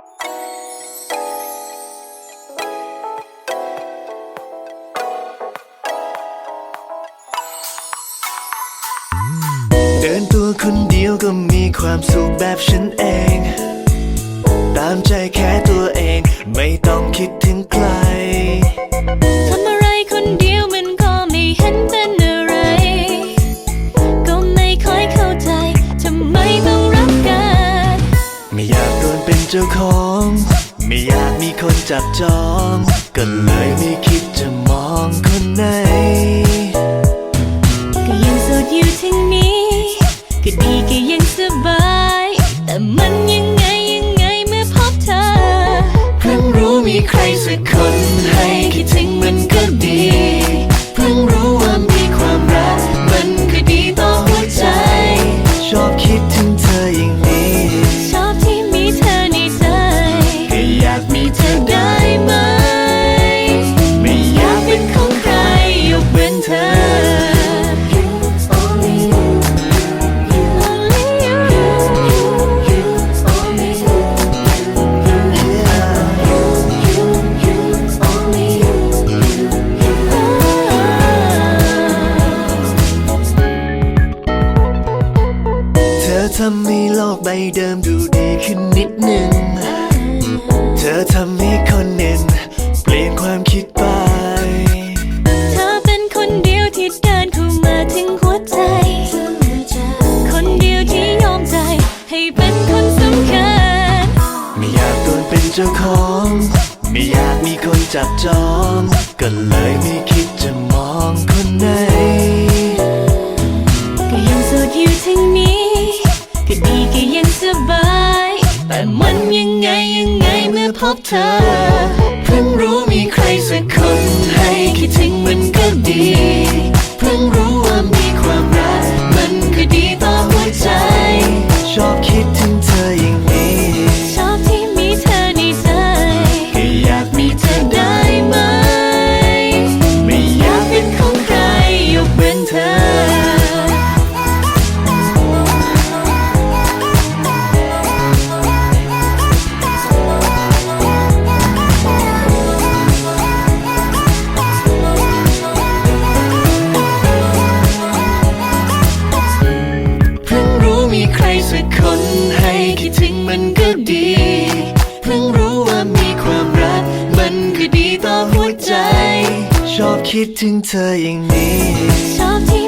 เดินตัวคนเดียวก็มีความสุขแบบฉันเอง ตามใจแค่ตัวเอง ไม่ต้องคิดถึงใคร เป็นเจ้าของ ไม่อยากมีคนจับจอง ก็เลยไม่คิดจะมองคนไหน ก็ยังโสดอยู่ทั้งนี้ ก็ดีก็ยังสบาย แต่มันยังไงยังไงเมื่อพบเธอ เพิ่งรู้มีใครสักคนให้คิดถึงมันก็ดี เดิมดูดีขึ้นนิดหนึ่งเธอทำให้คนหนึ่งเปลี่ยนความคิดไป เธอเป็นคนเดียวที่เดินเข้ามาถึงหัวใจ คนเดียวที่ยอมใจให้เป็นคนสำคัญ ไม่อยากโดนเป็นเจ้าของ ไม่อยากมีคนจับจอง ก็เลยไม่คิดจะมองคนไหน ก็ยังโสดอยู่ทั้งนี้ก็ดีก็ยังส บาย แต่มันยังไงยังไงเมื่อพบเธอ เพิ่งรู้มีใครสักคนให้คิดถึงมันก็ดี เพิ่งรู้ คิดถึงเธออย่างนี้